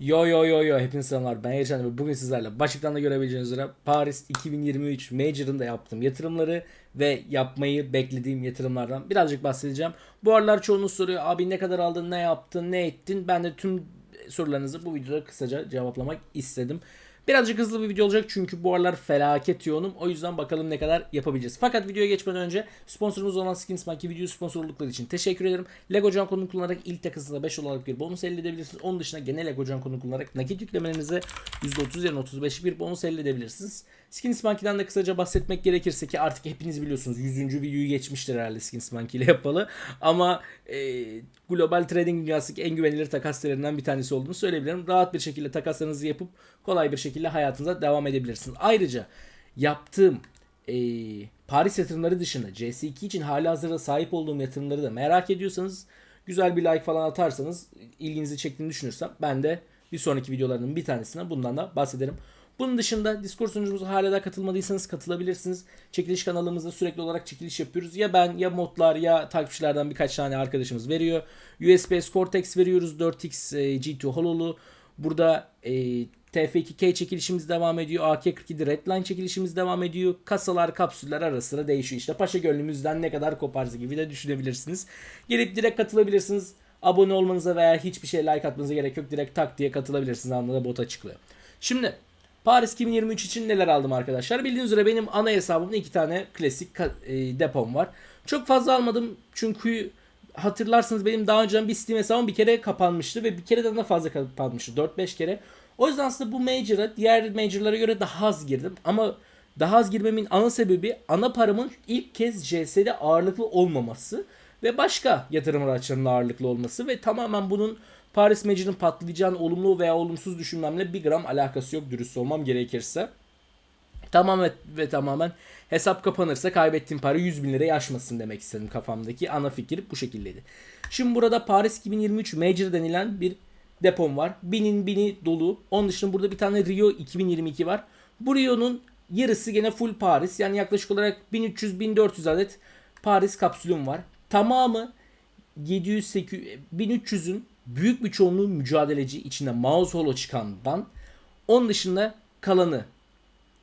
Yo yo yo yo hepiniz selamlar ben Yaşar ve bugün sizlerle başlıktan da görebileceğiniz üzere Paris 2023 Major'ında yaptığım yatırımları ve yapmayı beklediğim yatırımlardan birazcık bahsedeceğim. Bu aralar çoğunuz soruyor abi ne kadar aldın ne yaptın ne ettin ben de tüm sorularınızı bu videoda kısaca cevaplamak istedim. Birazcık hızlı bir video olacak çünkü bu aralar felaket yoğunum. O yüzden bakalım ne kadar yapabileceğiz. Fakat videoya geçmeden önce sponsorumuz olan Skins Monkey video sponsorlukları için teşekkür ederim. Lego Can kodunu kullanarak ilk takısında 5 olarak bir bonus elde edebilirsiniz. Onun dışında genel Lego Can kodunu kullanarak nakit yüklemelerinize %30 yerine 35 bir bonus elde edebilirsiniz. Skins Monkey'den de kısaca bahsetmek gerekirse ki artık hepiniz biliyorsunuz 100. videoyu geçmiştir herhalde Skins Monkey ile yapalı. Ama e, global trading dünyasındaki en güvenilir takas bir tanesi olduğunu söyleyebilirim. Rahat bir şekilde takaslarınızı yapıp kolay bir şekilde hayatınıza devam edebilirsiniz. Ayrıca yaptığım e, Paris yatırımları dışında CS2 için hali hazırda sahip olduğum yatırımları da merak ediyorsanız güzel bir like falan atarsanız ilginizi çektiğini düşünürsem ben de bir sonraki videolarının bir tanesine bundan da bahsederim. Bunun dışında Discord sunucumuza hala da katılmadıysanız katılabilirsiniz. Çekiliş kanalımızda sürekli olarak çekiliş yapıyoruz. Ya ben ya modlar ya takipçilerden birkaç tane arkadaşımız veriyor. USB Cortex veriyoruz 4X e, G2 Holol'u. Burada e, TF2K çekilişimiz devam ediyor. AK47 Redline çekilişimiz devam ediyor. Kasalar, kapsüller ara sıra değişiyor. İşte Paşa Gönlümüzden ne kadar koparız gibi de düşünebilirsiniz. Gelip direkt katılabilirsiniz. Abone olmanıza veya hiçbir şey like atmanıza gerek yok. Direkt tak diye katılabilirsiniz. Anında bot açıklıyor. Şimdi Paris 2023 için neler aldım arkadaşlar? Bildiğiniz üzere benim ana hesabımda iki tane klasik e, depom var. Çok fazla almadım çünkü hatırlarsınız benim daha önceden bir Steam hesabım bir kere kapanmıştı ve bir kereden de fazla kapanmıştı. 4-5 kere. O yüzden aslında bu Major'a diğer Major'lara göre daha az girdim. Ama daha az girmemin ana sebebi ana paramın ilk kez JS'de ağırlıklı olmaması ve başka yatırım araçlarının ağırlıklı olması ve tamamen bunun Paris Major'ın patlayacağını olumlu veya olumsuz düşünmemle bir gram alakası yok dürüst olmam gerekirse. Tamamen ve tamamen hesap kapanırsa kaybettiğim para 100 bin lirayı aşmasın demek istedim kafamdaki ana fikir bu şekildeydi. Şimdi burada Paris 2023 Major denilen bir depom var. Binin bini dolu. Onun dışında burada bir tane Rio 2022 var. Bu Rio'nun yarısı gene full Paris. Yani yaklaşık olarak 1300-1400 adet Paris kapsülüm var. Tamamı 700 1300'ün büyük bir çoğunluğu mücadeleci içinde mouse holo çıkandan. Onun dışında kalanı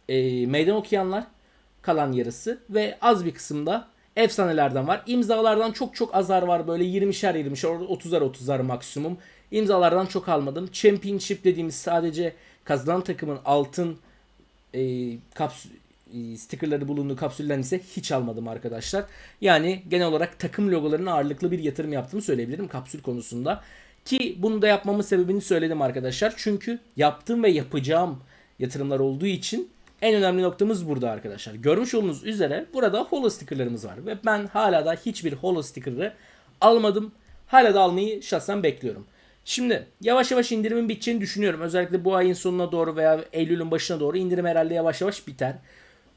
e, meydan okuyanlar kalan yarısı ve az bir kısımda efsanelerden var. İmzalardan çok çok azar var böyle 20'şer 20'şer 30'ar 30'ar maksimum. İmzalardan çok almadım. Championship dediğimiz sadece kazanan takımın altın e, kapsül stickerları bulunduğu kapsülden ise hiç almadım arkadaşlar. Yani genel olarak takım logolarına ağırlıklı bir yatırım yaptığımı söyleyebilirim kapsül konusunda. Ki bunu da yapmamın sebebini söyledim arkadaşlar. Çünkü yaptığım ve yapacağım yatırımlar olduğu için en önemli noktamız burada arkadaşlar. Görmüş olduğunuz üzere burada holo stickerlarımız var. Ve ben hala da hiçbir holo sticker'ı almadım. Hala da almayı şahsen bekliyorum. Şimdi yavaş yavaş indirimin biteceğini düşünüyorum. Özellikle bu ayın sonuna doğru veya Eylül'ün başına doğru indirim herhalde yavaş yavaş biter.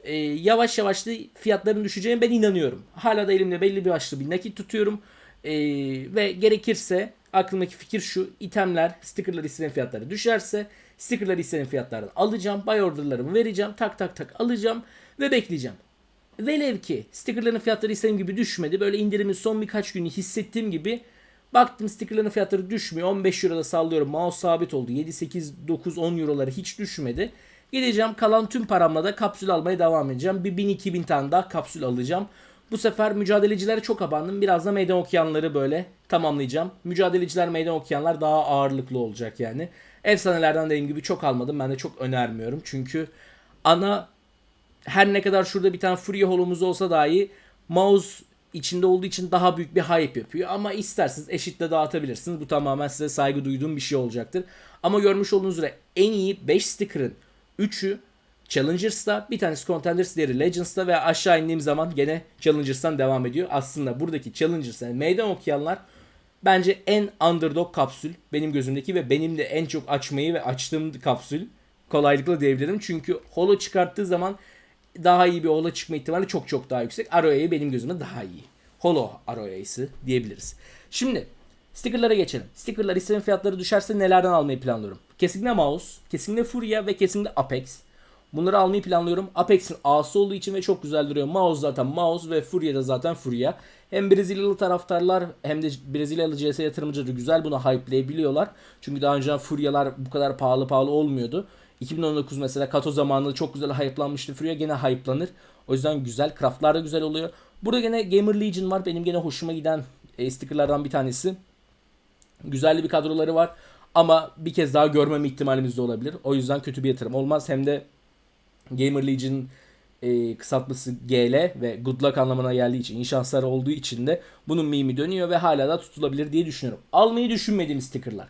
Ee, yavaş yavaş da fiyatların düşeceğine ben inanıyorum. Hala da elimde belli bir başlı bir nakit tutuyorum. Ee, ve gerekirse aklımdaki fikir şu. itemler, stickerlar istenen fiyatları düşerse stickerlar istenen fiyatlardan alacağım. Buy orderlarımı vereceğim. Tak tak tak alacağım ve bekleyeceğim. Velev ki stickerların fiyatları istediğim gibi düşmedi. Böyle indirimin son birkaç günü hissettiğim gibi baktım stickerların fiyatları düşmüyor. 15 Euro'da sallıyorum. Mouse sabit oldu. 7, 8, 9, 10 Euro'ları hiç düşmedi. Gideceğim kalan tüm paramla da kapsül almaya devam edeceğim. Bir 1000-2000 tane daha kapsül alacağım. Bu sefer mücadelecilere çok abandım. Biraz da meydan okuyanları böyle tamamlayacağım. Mücadeleciler meydan okuyanlar daha ağırlıklı olacak yani. Efsanelerden dediğim gibi çok almadım. Ben de çok önermiyorum. Çünkü ana her ne kadar şurada bir tane Fury holumuz olsa dahi mouse içinde olduğu için daha büyük bir hype yapıyor. Ama isterseniz eşitle dağıtabilirsiniz. Bu tamamen size saygı duyduğum bir şey olacaktır. Ama görmüş olduğunuz üzere en iyi 5 sticker'ın 3'ü Challengers'ta, bir tanesi Contenders, diğeri Legends'ta ve aşağı indiğim zaman gene Challengers'tan devam ediyor. Aslında buradaki Challengers'ta yani meydan okuyanlar bence en underdog kapsül benim gözümdeki ve benim de en çok açmayı ve açtığım kapsül kolaylıkla diyebilirim. Çünkü holo çıkarttığı zaman daha iyi bir holo çıkma ihtimali çok çok daha yüksek. Aroya'yı benim gözümde daha iyi. Holo Aroya'sı diyebiliriz. Şimdi stickerlara geçelim. Stickerlar istenen fiyatları düşerse nelerden almayı planlıyorum? Kesinlikle mouse, kesinlikle Furia ve kesinlikle Apex. Bunları almayı planlıyorum. Apex'in A'sı olduğu için ve çok güzel duruyor. Mouse zaten mouse ve Furia da zaten Furia. Hem Brezilyalı taraftarlar hem de Brezilyalı CS yatırımcıları güzel bunu hype'layabiliyorlar. Çünkü daha önce Furyalar bu kadar pahalı pahalı olmuyordu. 2019 mesela Kato zamanında çok güzel hype'lanmıştı. Furia gene hype'lanır. O yüzden güzel. Craftlar da güzel oluyor. Burada gene Gamer Legion var. Benim gene hoşuma giden e, stickerlardan bir tanesi. Güzel bir kadroları var. Ama bir kez daha görmeme ihtimalimiz de olabilir. O yüzden kötü bir yatırım olmaz. Hem de Gamer Legion e, kısaltması GL ve Good Luck anlamına geldiği için, iyi olduğu için de bunun mimi dönüyor ve hala da tutulabilir diye düşünüyorum. Almayı düşünmediğim stickerlar.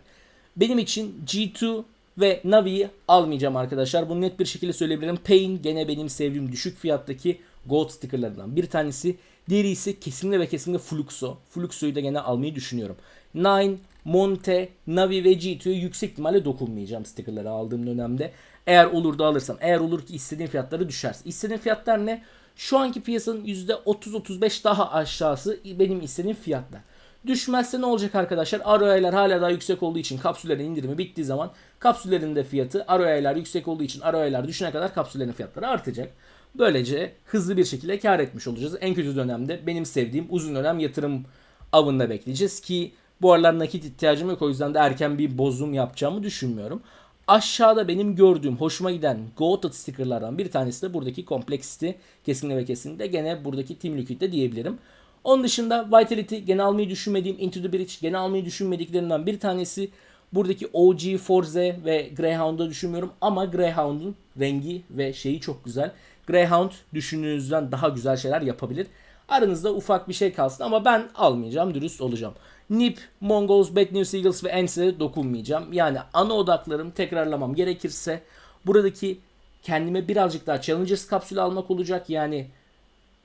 Benim için G2 ve Navi'yi almayacağım arkadaşlar. Bunu net bir şekilde söyleyebilirim. Pain gene benim sevdiğim düşük fiyattaki gold stickerlarından bir tanesi. Diğeri ise kesinlikle ve kesinlikle Fluxo. Fluxo'yu da gene almayı düşünüyorum. Nine, Monte, Navi ve G2'ye yüksek ihtimalle dokunmayacağım stickerları aldığım dönemde. Eğer olur da alırsam. Eğer olur ki istediğim fiyatları düşerse. İstediğim fiyatlar ne? Şu anki piyasanın %30-35 daha aşağısı benim istediğim fiyatlar. Düşmezse ne olacak arkadaşlar? ROI'ler hala daha yüksek olduğu için kapsüllerin indirimi bittiği zaman kapsüllerin de fiyatı ROI'ler yüksek olduğu için ROI'ler düşene kadar kapsüllerin fiyatları artacak. Böylece hızlı bir şekilde kar etmiş olacağız. En kötü dönemde benim sevdiğim uzun dönem yatırım avında bekleyeceğiz ki bu aralar nakit ihtiyacım yok o yüzden de erken bir bozum yapacağımı düşünmüyorum. Aşağıda benim gördüğüm hoşuma giden Goated stickerlardan bir tanesi de buradaki Complexity. Kesinlikle ve kesinlikle gene buradaki Team Liquid'de diyebilirim. Onun dışında Vitality gene almayı düşünmediğim Into the Bridge gene almayı düşünmediklerimden bir tanesi. Buradaki OG, Forze ve Greyhound'da düşünmüyorum ama Greyhound'un rengi ve şeyi çok güzel. Greyhound düşündüğünüzden daha güzel şeyler yapabilir. Aranızda ufak bir şey kalsın ama ben almayacağım, dürüst olacağım. Nip, Mongols, Bad News Eagles ve Ents'e dokunmayacağım. Yani ana odaklarım tekrarlamam gerekirse buradaki kendime birazcık daha Challengers kapsülü almak olacak. Yani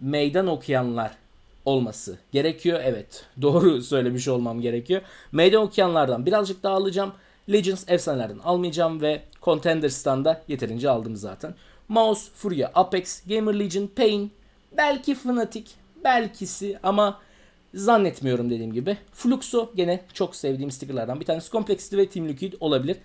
meydan okuyanlar olması gerekiyor. Evet doğru söylemiş olmam gerekiyor. Meydan okuyanlardan birazcık daha alacağım. Legends efsanelerden almayacağım ve Contenders'tan da yeterince aldım zaten. Mouse, Furia, Apex, Gamer Legion, Pain, belki Fnatic, belkisi ama zannetmiyorum dediğim gibi. Fluxo gene çok sevdiğim stickerlardan bir tanesi. Complexity ve Team Liquid olabilir.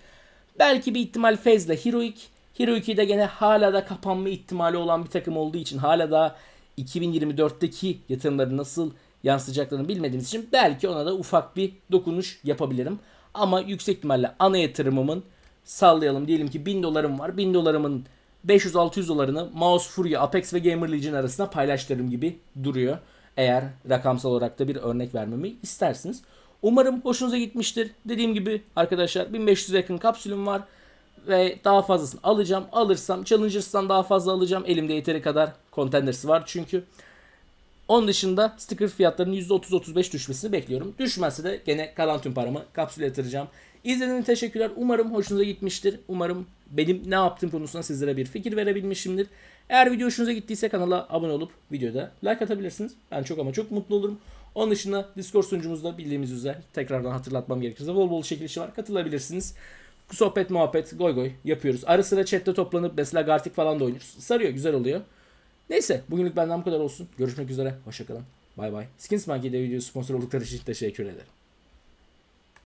Belki bir ihtimal Fez'le Heroic. Heroic'i de gene hala da kapanma ihtimali olan bir takım olduğu için hala da 2024'teki yatırımları nasıl yansıyacaklarını bilmediğimiz için belki ona da ufak bir dokunuş yapabilirim. Ama yüksek ihtimalle ana yatırımımın sallayalım diyelim ki 1000 dolarım var. 1000 dolarımın 500-600 dolarını Mouse Fury, Apex ve Gamer Legion arasında paylaştırırım gibi duruyor. Eğer rakamsal olarak da bir örnek vermemi istersiniz. Umarım hoşunuza gitmiştir. Dediğim gibi arkadaşlar 1500'e yakın kapsülüm var. Ve daha fazlasını alacağım. Alırsam Challengers'tan daha fazla alacağım. Elimde yeteri kadar Contenders'ı var çünkü. Onun dışında sticker fiyatlarının %30-35 düşmesini bekliyorum. Düşmezse de gene kalan tüm paramı kapsüle yatıracağım. İzlediğiniz için teşekkürler. Umarım hoşunuza gitmiştir. Umarım benim ne yaptığım konusunda sizlere bir fikir verebilmişimdir. Eğer video hoşunuza gittiyse kanala abone olup videoda like atabilirsiniz. Ben çok ama çok mutlu olurum. Onun dışında Discord sunucumuzda bildiğimiz üzere tekrardan hatırlatmam gerekirse bol bol çekilişi var. Katılabilirsiniz. Sohbet muhabbet goy goy yapıyoruz. Ara sıra chatte toplanıp mesela Gartic falan da oynuyoruz. Sarıyor güzel oluyor. Neyse bugünlük benden bu kadar olsun. Görüşmek üzere. Hoşçakalın. Bay bay. Skins Monkey'de video sponsor oldukları için teşekkür ederim.